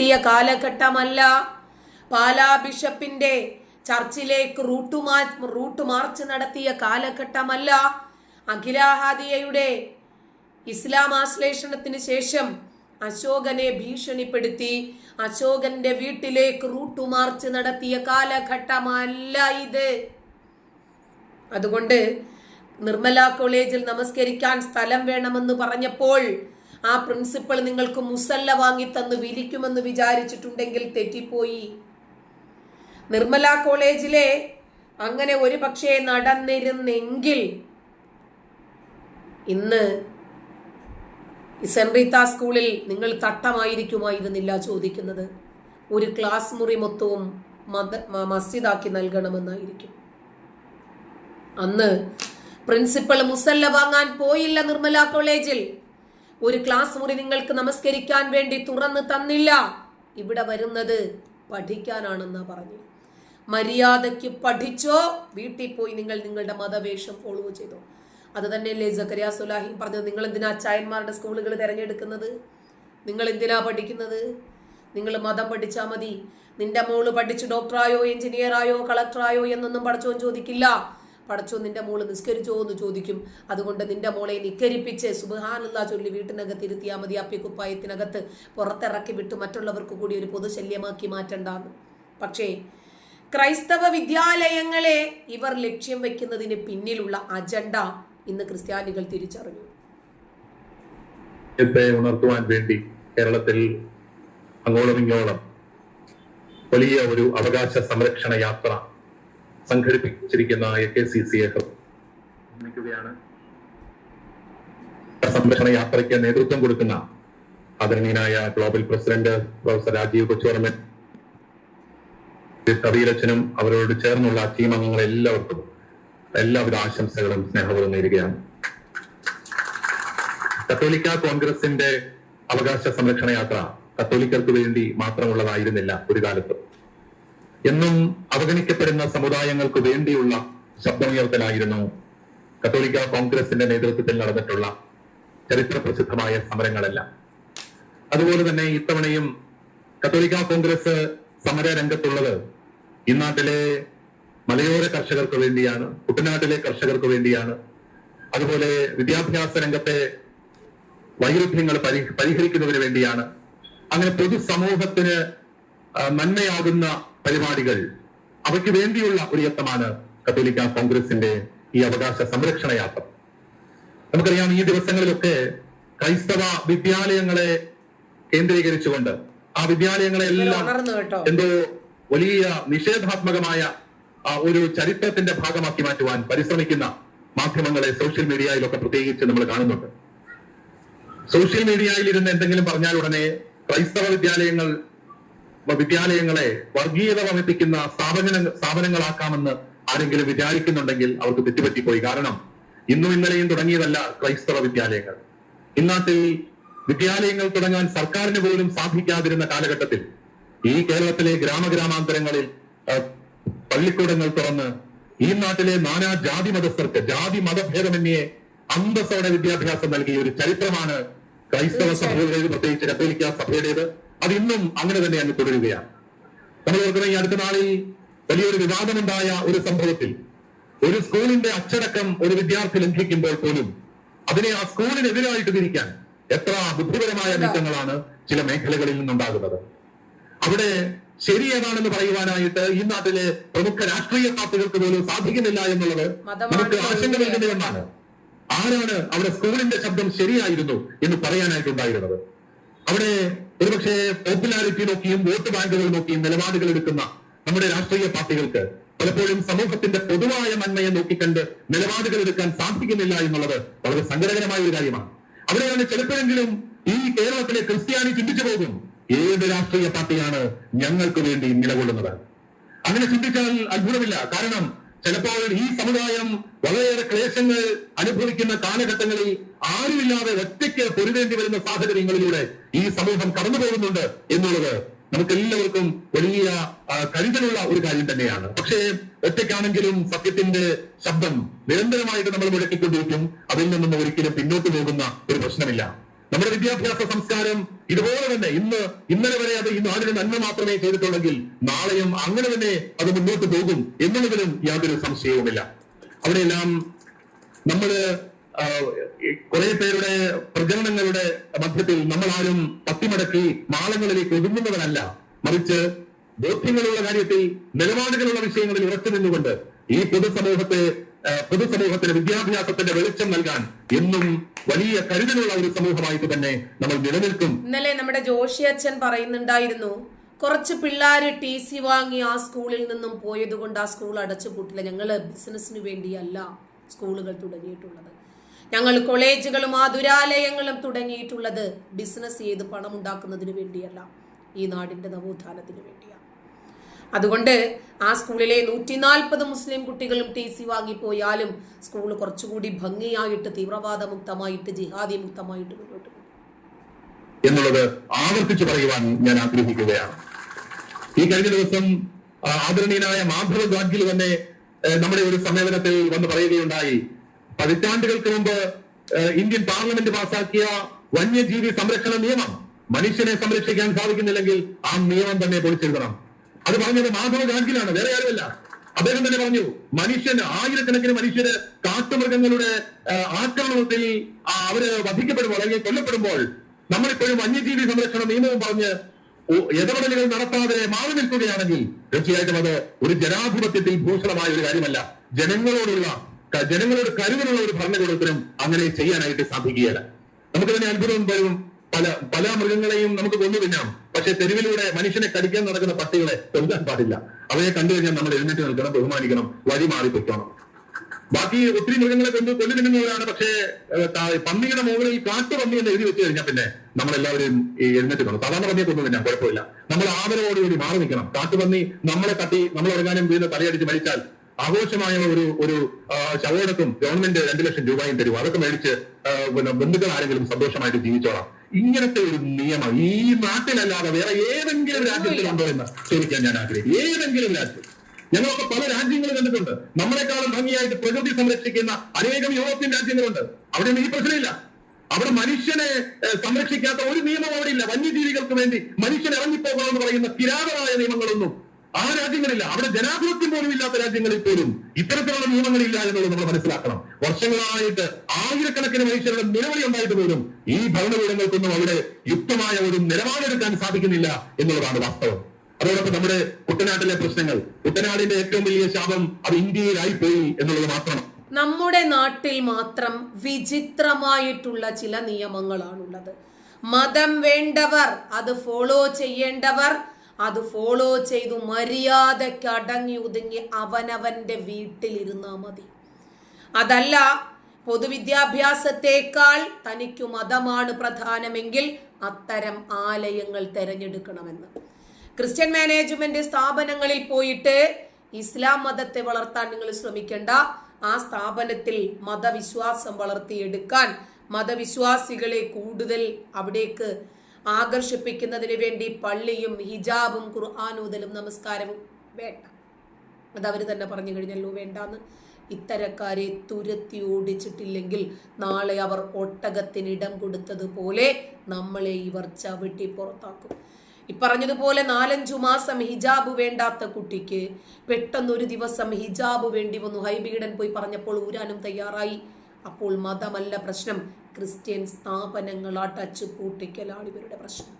എത്തിയ കാലഘട്ടമല്ല. പാലാ ബിഷപ്പിന്റെ ചർച്ചിലേക്ക് റൂട്ടുമാ route march നടത്തിയ കാലഘട്ടമല്ല. അഖിലാഹാദിയയുടെ ഇസ്ലാം ആശ്ലേഷണത്തിന് ശേഷം അശോകനെ ഭീഷണിപ്പെടുത്തി അശോകന്റെ വീട്ടിലേക്ക് റൂട്ട് മാർച്ച് നടത്തിയ കാലഘട്ടമല്ല ഇത്. അതുകൊണ്ട് നിർമ്മല കോളേജിൽ നമസ്കരിക്കാൻ സ്ഥലം വേണമെന്ന് പറഞ്ഞപ്പോൾ ആ പ്രിൻസിപ്പൾ നിങ്ങൾക്ക് മുസല്ല വാങ്ങി തന്ന് വിരിക്കുമെന്ന് വിചാരിച്ചിട്ടുണ്ടെങ്കിൽ തെറ്റിപ്പോയി. നിർമ്മല കോളേജിലെ അങ്ങനെ ഒരു പക്ഷേ നടന്നിരുന്നെങ്കിൽ ഇന്ന് റീത്ത സ്കൂളിൽ നിങ്ങൾ തട്ടമായിരിക്കുമായിരുന്നില്ല ചോദിക്കുന്നത്. ഒരു ക്ലാസ് മുറി മൊത്തവും മസ്ജിദാക്കി നൽകണമെന്നായിരിക്കും. അന്ന് പ്രിൻസിപ്പൾ മുസല്ല വാങ്ങാൻ പോയില്ല നിർമ്മല കോളേജിൽ. ഒരു ക്ലാസ് മുറി നിങ്ങൾക്ക് നമസ്കരിക്കാൻ വേണ്ടി തുറന്ന് തന്നില്ല. ഇവിടെ വരുന്നത് പഠിക്കാനാണെന്നാ പറഞ്ഞു. മര്യാദയ്ക്ക് പഠിച്ചോ? വീട്ടിൽ പോയി നിങ്ങൾ നിങ്ങളുടെ മതവേഷം ഫോളോ ചെയ്തോ? അത് തന്നെയല്ലേ ജക്കരിയ സുലാഹി പറഞ്ഞത്. നിങ്ങൾ എന്തിനാ അച്ചായന്മാരുടെ സ്കൂളുകൾ തിരഞ്ഞെടുക്കുന്നത്? നിങ്ങൾ എന്തിനാ പഠിക്കുന്നത്? നിങ്ങൾ മതം പഠിച്ചാൽ മതി. നിന്റെ മോൾ പഠിച്ച് ഡോക്ടറായോ എഞ്ചിനീയറായോ കളക്ടറായോ എന്നൊന്നും പഠിച്ചോ ചോദിക്കില്ല. പഠിച്ചോ നിന്റെ മോൾ നിസ്കരിച്ചോ എന്ന് ചോദിക്കും. അതുകൊണ്ട് നിന്റെ മോളെ നിക്കരിപ്പിച്ച് സുബഹാനുള്ള ചൊല്ലി വീട്ടിനകത്ത് ഇരുത്തിയാൽ മതി അപ്പിക്കുപ്പായത്തിനകത്ത് പുറത്തിറക്കി വിട്ട് മറ്റുള്ളവർക്ക് കൂടി ഒരു പൊതുശല്യമാക്കി മാറ്റണ്ടാന്ന്. പക്ഷേ ക്രൈസ്തവ വിദ്യാലയങ്ങളെ ഇവർ ലക്ഷ്യം വെക്കുന്നതിന് പിന്നിലുള്ള അജണ്ട ഇന്ന് ക്രിസ്ത്യാനികൾ തിരിച്ചറിഞ്ഞു. ത്തെ ഉണർത്തുവാൻ വേണ്ടി കേരളത്തിൽ അങ്ങോളം ഇങ്ങോളം വലിയ ഒരു അവകാശ സംരക്ഷണ യാത്ര സംഘടിപ്പിച്ചിരിക്കുന്ന A K C C F സംരക്ഷണ യാത്രയ്ക്ക് നേതൃത്വം കൊടുക്കുന്ന ആദരണീയനായ global president professor Rajeev Kochuvarman കബീരച്ചനും അവരോട് ചേർന്നുള്ള ടീം അംഗങ്ങൾ എല്ലാവർക്കും എല്ലാവിധ ആശംസകളും സ്നേഹവും നേരുകയാണ്. കത്തോലിക്ക കോൺഗ്രസിന്റെ അവകാശ സംരക്ഷണ യാത്ര കത്തോലിക്കർക്ക് വേണ്ടി മാത്രമുള്ളതായിരുന്നില്ല ഒരു കാലത്ത്. എന്നും അവഗണിക്കപ്പെടുന്ന സമുദായങ്ങൾക്ക് വേണ്ടിയുള്ള ശബ്ദമുയർത്തലായിരുന്നു. കത്തോലിക്ക കോൺഗ്രസിന്റെ നേതൃത്വത്തിൽ നടന്നിട്ടുള്ള ചരിത്ര പ്രസിദ്ധമായ സമരങ്ങളെല്ലാം. അതുപോലെ തന്നെ ഇത്തവണയും കത്തോലിക്ക കോൺഗ്രസ് സമര രംഗത്തുള്ളത് ഈ നാട്ടിലെ മലയോര കർഷകർക്ക് വേണ്ടിയാണ് കുട്ടനാട്ടിലെ കർഷകർക്ക് വേണ്ടിയാണ്. അതുപോലെ വിദ്യാഭ്യാസ രംഗത്തെ വൈരുദ്ധ്യങ്ങൾ പരി പരിഹരിക്കുന്നതിന് വേണ്ടിയാണ്. അങ്ങനെ പൊതുസമൂഹത്തിന് നന്മയാകുന്ന പരിപാടികൾ. അവയ്ക്ക് വേണ്ടിയുള്ള ഒരു യത്നമാണ് കത്തോലിക്ക കോൺഗ്രസിന്റെ ഈ അവകാശ സംരക്ഷണ യാത്ര. നമുക്കറിയാം ഈ ദിവസങ്ങളിലൊക്കെ ക്രൈസ്തവ വിദ്യാലയങ്ങളെ കേന്ദ്രീകരിച്ചുകൊണ്ട് ആ വിദ്യാലയങ്ങളെ എല്ലാം എന്തോ വലിയ നിഷേധാത്മകമായ ആ, ഒരു ചരിത്രത്തിന്റെ ഭാഗമാക്കി മാറ്റുവാൻ പരിശ്രമിക്കുന്ന മാധ്യമങ്ങളെ സോഷ്യൽ മീഡിയയിലൊക്കെ പ്രത്യേകിച്ച് നമ്മൾ കാണുന്നുണ്ട്. സോഷ്യൽ മീഡിയയിൽ ഇരുന്ന് എന്തെങ്കിലും പറഞ്ഞാൽ ഉടനെ ക്രൈസ്തവ വിദ്യാലയങ്ങൾ വിദ്യാലയങ്ങളെ വർഗീയത വമിപ്പിക്കുന്ന സ്ഥാപന സ്ഥാപനങ്ങളാക്കാമെന്ന് ആരെങ്കിലും വിചാരിക്കുന്നുണ്ടെങ്കിൽ അവർക്ക് തെറ്റുപറ്റിപ്പോയി. കാരണം ഇന്നും ഇന്നലെയും തുടങ്ങിയതല്ല ക്രൈസ്തവ വിദ്യാലയങ്ങൾ. ഇന്നാട്ടിൽ വിദ്യാലയങ്ങൾ തുടങ്ങാൻ സർക്കാരിന് പോലും സാധിക്കാതിരുന്ന കാലഘട്ടത്തിൽ ഈ കേരളത്തിലെ ഗ്രാമഗ്രാമാന്തരങ്ങളിൽ പള്ളിക്കൂടങ്ങൾ തുറന്ന് ഈ നാട്ടിലെ നാനാ ജാതി മതസ്ഥർക്ക് ജാതി മതഭേദമന്യേ അന്തസ്സോടെ വിദ്യാഭ്യാസം നൽകിയ ഒരു ചരിത്രമാണ് ക്രൈസ്തവ സഭയുടേത് പ്രത്യേകിച്ച് കത്തോലിക്ക സഭയുടേത്. അത് ഇന്നും അങ്ങനെ തന്നെ അങ്ങ് തുടരുകയാണ്. നമ്മൾ ഓർക്കുന്ന ഈ അടുത്ത നാളിൽ വലിയൊരു വിവാദമുണ്ടായ ഒരു സംഭവത്തിൽ ഒരു സ്കൂളിന്റെ അച്ചടക്കം ഒരു വിദ്യാർത്ഥി ലംഘിക്കുമ്പോൾ പോലും അതിനെ ആ സ്കൂളിനെതിരായിട്ട് തിരിക്കാൻ എത്ര ബുദ്ധിപരമായ നീക്കങ്ങളാണ് ചില മേഖലകളിൽ നിന്നുണ്ടാകുന്നത്. അവിടെ ശരി ഏതാണെന്ന് പറയുവാനായിട്ട് ഈ നാട്ടിലെ പ്രമുഖ രാഷ്ട്രീയ പാർട്ടികൾക്ക് പോലും സാധിക്കുന്നില്ല എന്നുള്ളത് നമുക്ക് ആശങ്ക നൽകുന്നതുകൊണ്ടാണ് നൽകുന്ന ഒന്നാണ് ആരാണ് അവിടെ സ്കൂളിന്റെ ശബ്ദം ശരിയായിരുന്നു എന്ന് പറയാനായിട്ടുണ്ടായിരുന്നത് അവിടെ ഒരുപക്ഷെ പോപ്പുലാരിറ്റി നോക്കിയും വോട്ട് ബാങ്കുകൾ നോക്കിയും നിലപാടുകൾ എടുക്കുന്ന നമ്മുടെ രാഷ്ട്രീയ പാർട്ടികൾക്ക് പലപ്പോഴും സമൂഹത്തിന്റെ പൊതുവായ നന്മയെ നോക്കിക്കണ്ട് നിലപാടുകൾ എടുക്കാൻ സാധിക്കുന്നില്ല എന്നുള്ളത് വളരെ സങ്കടകരമായ ഒരു കാര്യമാണ്. അവിടെയാണ് ചിലപ്പോഴെങ്കിലും ഈ കേരളത്തിലെ ക്രിസ്ത്യാനി ചിന്തിച്ചു പോകും ഏത് രാഷ്ട്രീയ പാർട്ടിയാണ് ഞങ്ങൾക്ക് വേണ്ടി നിലകൊള്ളുന്നത്? അങ്ങനെ ചിന്തിച്ചാൽ അത്ഭുതമില്ല. കാരണം ചിലപ്പോൾ ഈ സമുദായം വളരെയേറെ ക്ലേശങ്ങൾ അനുഭവിക്കുന്ന കാലഘട്ടങ്ങളിൽ ആരുമില്ലാതെ ഒറ്റയ്ക്ക് പൊരുതേണ്ടി വരുന്ന സാഹചര്യങ്ങളിലൂടെ ഈ സമൂഹം കടന്നു പോകുന്നുണ്ട് എന്നുള്ളത് നമുക്ക് എല്ലാവർക്കും വലിയ കരുതലുള്ള ഒരു കാര്യം തന്നെയാണ്. പക്ഷേ ഒറ്റയ്ക്കാണെങ്കിലും സത്യത്തിന്റെ ശബ്ദം നിരന്തരമായിട്ട് നമ്മൾ മുഴക്കിക്കൊണ്ടിരിക്കും. അതിൽ നിന്നും ഒരിക്കലും പിന്നോട്ട് പോകുന്ന ഒരു പ്രശ്നമില്ല. നമ്മുടെ വിദ്യാഭ്യാസ സംസ്കാരം ഇതുപോലെ തന്നെ ഇന്ന് ഇന്നലെ വരെ അത് ഈ നാടിന് നന്മ മാത്രമേ ചെയ്തിട്ടുള്ളെങ്കിൽ നാളെയും അങ്ങനെ തന്നെ അത് മുന്നോട്ട് പോകും എന്നുള്ളതിലും യാതൊരു സംശയവുമില്ല. അവിടെയെല്ലാം നമ്മൾ ആ, കുറെ പേരുടെ പ്രചരണങ്ങളുടെ മധ്യത്തിൽ നമ്മൾ ആരും പത്തിമടക്കി മാളങ്ങളിലേക്ക് ഒതുങ്ങുന്നവരല്ല. മറിച്ച് ബോധ്യങ്ങളുള്ള കാര്യത്തിൽ നിലപാടുകളുള്ള വിഷയങ്ങളിൽ ഉറച്ചു നിന്നുകൊണ്ട് ഈ പൊതുസമൂഹത്തെ പൊതുസമൂഹത്തിന് വിദ്യാഭ്യാസത്തിന്റെ വെളിച്ചം നൽകാൻ എന്നും വലിയ കരുതലുള്ള ഒരു സമൂഹമായിട്ട് തന്നെ നമ്മൾ നിലനിൽക്കും. ഇന്നലെ നമ്മുടെ ജോഷി അച്ഛൻ പറയുന്നുണ്ടായിരുന്നു കുറച്ച് പിള്ളേർ ടി സി വാങ്ങി ആ സ്കൂളിൽ നിന്നും പോയത് കൊണ്ട് ആ സ്കൂൾ അടച്ചുപൂട്ടില്ല. ഞങ്ങൾ ബിസിനസ്സിന് വേണ്ടിയല്ല സ്കൂളുകൾ തുടങ്ങിയിട്ടുള്ളത്. ഞങ്ങൾ കോളേജുകളും ആ ദുരാലയങ്ങളും തുടങ്ങിയിട്ടുള്ളത് ബിസിനസ് ചെയ്ത് പണം ഉണ്ടാക്കുന്നതിന് വേണ്ടിയല്ല ഈ നാടിന്റെ നവോത്ഥാനത്തിന് വേണ്ടിയാണ്. അതുകൊണ്ട് ആ സ്കൂളിലെ നൂറ്റി നാൽപ്പത് മുസ്ലിം കുട്ടികളും ടി സി വാങ്ങിപ്പോയാലും സ്കൂൾ കുറച്ചുകൂടി ഭംഗിയായിട്ട് തീവ്രവാദ മുക്തമായിട്ട് ജിഹാദി മുക്തമായിട്ട് മുന്നോട്ട് എന്നുള്ളത് ആവർത്തിച്ചു പറയുവാൻ ഞാൻ ആഗ്രഹിക്കുകയാണ്. ഈ കഴിഞ്ഞ ദിവസം ആദരണീയനായ മാധവ ഗാഡ്ഗിൽ തന്നെ നമ്മുടെ ഒരു സമ്മേളനത്തിൽ വന്ന് പറയുകയുണ്ടായി. പതിറ്റാണ്ടുകൾക്ക് മുമ്പ് ഇന്ത്യൻ പാർലമെന്റ് പാസാക്കിയ വന്യജീവി സംരക്ഷണ നിയമം മനുഷ്യനെ സംരക്ഷിക്കാൻ സാധിക്കുന്നില്ലെങ്കിൽ ആ നിയമം തന്നെ പൊളിച്ചെഴുതണം അത് പറഞ്ഞത് മാധവ ഗാഡ്ഗിലാണ് വേറെ ആരുമല്ല. അദ്ദേഹം തന്നെ പറഞ്ഞു മനുഷ്യന് ആയിരക്കണക്കിന് മനുഷ്യര് കാട്ടുമൃഗങ്ങളുടെ ആക്രമണത്തിൽ അവർ വധിക്കപ്പെടുമ്പോൾ അല്ലെങ്കിൽ കൊല്ലപ്പെടുമ്പോൾ നമ്മളിപ്പോഴും വന്യജീവി സംരക്ഷണ നിയമവും പറഞ്ഞ് ഇടപെടലുകൾ നടത്താതെ മാറി നിൽക്കുകയാണെങ്കിൽ തീർച്ചയായിട്ടും അത് ഒരു ജനാധിപത്യത്തിൽ ഭൂഷണമായ ഒരു കാര്യമല്ല. ജനങ്ങളോടുള്ള ജനങ്ങളോട് കരുതലുള്ള ഒരു ഭരണകൂടത്തിനും അങ്ങനെ ചെയ്യാനായിട്ട് സാധിക്കുകയില്ല. നമുക്ക് തന്നെ അത്ഭുതം വരും. പല പല മൃഗങ്ങളെയും നമുക്ക് കൊന്നു തിന്നാം. പക്ഷെ തെരുവിലൂടെ മനുഷ്യനെ കടിക്കാൻ നടക്കുന്ന പട്ടികളെ കൊല്ലാൻ പാടില്ല. അവയെ കണ്ടു കഴിഞ്ഞാൽ നമ്മൾ എഴുന്നേറ്റ് നിൽക്കണം ബഹുമാനിക്കണം വഴി മാറി പൊയ്ക്കണം. ബാക്കി ഒത്തിരി മൃഗങ്ങളെ കൊണ്ട് കൊല്ലു പക്ഷേ പന്നിയുടെ മുകളിൽ കാട്ടുപന്നി എന്ന് എഴുതി വെച്ച് കഴിഞ്ഞാൽ പിന്നെ നമ്മളെല്ലാവരും ഈ എഴുന്നേറ്റ് കാണും. സാധാരണ പന്നിയെ കൊന്നു തന്നെ കുഴപ്പമില്ല. നമ്മൾ ആദരവോടുകൂടി മാറി നിൽക്കണം. കാട്ടുപന്നി നമ്മളെ തട്ടി നമ്മൾ ഇറങ്ങാനും വീണ് തലയടിച്ച് മരിച്ചാൽ ആഘോഷമായ ഒരു ഒരു ആ, ശവോടക്കും ഗവൺമെന്റ് രണ്ടു ലക്ഷം രൂപയും തരും. അതൊക്കെ മേടിച്ച് പിന്നെ ബന്ധുക്കൾ ആരെങ്കിലും സന്തോഷമായിട്ട് ജീവിച്ചോളാം. ഇങ്ങനത്തെ ഒരു നിയമം ഈ നാട്ടിലല്ലാതെ വേറെ ഏതെങ്കിലും രാജ്യത്തിലുണ്ടോ എന്ന് ചോദിക്കാൻ ഞാൻ ആഗ്രഹിക്കും ഏതെങ്കിലും രാജ്യം. ഞങ്ങളൊക്കെ പല രാജ്യങ്ങൾ കണ്ടിട്ടുണ്ട്. നമ്മളെക്കാളും ഭംഗിയായിട്ട് പ്രകൃതി സംരക്ഷിക്കുന്ന അനേകം യൂറോപ്യൻ രാജ്യങ്ങളുണ്ട്. അവിടെ ഈ പ്രശ്നമില്ല. അവിടെ മനുഷ്യനെ സംരക്ഷിക്കാത്ത ഒരു നിയമം അവിടെ ഇല്ല. വന്യജീവികൾക്ക് വേണ്ടി മനുഷ്യൻ ഇറങ്ങിപ്പോകണമെന്ന് പറയുന്ന കിരാതമായ നിയമങ്ങളൊന്നും ആ രാജ്യങ്ങളില്ല. അവിടെ ജനാധിപത്യം പോലും ഇല്ലാത്ത രാജ്യങ്ങളിൽ പോലും ഇത്തരത്തിലുള്ള നിയമങ്ങളില്ല എന്നുള്ളത് നമ്മൾ മനസ്സിലാക്കണം. വർഷങ്ങളായിട്ട് ആയിരക്കണക്കിന് മനുഷ്യരുടെ നിലവിളി ഉണ്ടായിട്ട് പോലും ഈ ഭരണകൂടങ്ങൾക്കൊന്നും അവിടെ യുക്തമായ ഒരു നിലപാടെടുക്കാൻ സാധിക്കുന്നില്ല എന്നുള്ളതാണ് വാസ്തവം. അതോടൊപ്പം നമ്മുടെ കുട്ടനാട്ടിലെ പ്രശ്നങ്ങൾ. കുട്ടനാടിന്റെ ഏറ്റവും വലിയ ശാപം അത് ഇന്ത്യയിലായി പോയി എന്നുള്ളത് മാത്രമാണ്. നമ്മുടെ നാട്ടിൽ മാത്രം വിചിത്രമായിട്ടുള്ള ചില നിയമങ്ങളാണുള്ളത്. മതം വേണ്ടവർ അത് ഫോളോ ചെയ്യേണ്ടവർ അത് ഫോളോ ചെയ്തു മര്യാദയ്ക്ക് അടങ്ങി ഒതുങ്ങി അവനവന്റെ വീട്ടിലിരുന്നാ മതി. അതല്ല പൊതുവിദ്യാഭ്യാസത്തെക്കാൾ തനിക്കു മതമാണ് പ്രധാനമെങ്കിൽ അത്തരം ആലയങ്ങൾ തിരഞ്ഞെടുക്കണമെന്ന്. ക്രിസ്ത്യൻ മാനേജ്മെന്റ് സ്ഥാപനങ്ങളിൽ പോയിട്ട് ഇസ്ലാം മതത്തെ വളർത്താൻ നിങ്ങൾ ശ്രമിക്കേണ്ട. ആ സ്ഥാപനത്തിൽ മതവിശ്വാസം വളർത്തിയെടുക്കാൻ മതവിശ്വാസികളെ കൂടുതൽ അവിടേക്ക് ആകർഷിപ്പിക്കുന്നതിന് വേണ്ടി പള്ളിയും ഹിജാബും ഖുർആാനൂതലും നമസ്കാരവും വേണ്ട. അതവർ തന്നെ പറഞ്ഞു കഴിഞ്ഞല്ലോ വേണ്ടാന്ന്. ഇത്തരക്കാരെ തുരത്തി ഓടിച്ചിട്ടില്ലെങ്കിൽ നാളെ അവർ ഒട്ടകത്തിനിടം കൊടുത്തതുപോലെ നമ്മളെ ഇവർ ചവിട്ടി പുറത്താക്കും. ഈ പറഞ്ഞതുപോലെ നാലഞ്ചു മാസം ഹിജാബ് വേണ്ടാത്ത കുട്ടിക്ക് പെട്ടെന്ന് ഒരു ദിവസം ഹിജാബ് വേണ്ടി വന്നു. ഹൈബീഡൻ പോയി പറഞ്ഞപ്പോൾ ഊരാനും തയ്യാറായി. അപ്പോൾ മതമല്ല പ്രശ്നം. ക്രിസ്ത്യൻ സ്ഥാപനങ്ങൾ ടച്ച് പൂട്ടിക്കലാണ് ഇവരുടെ പ്രശ്നം.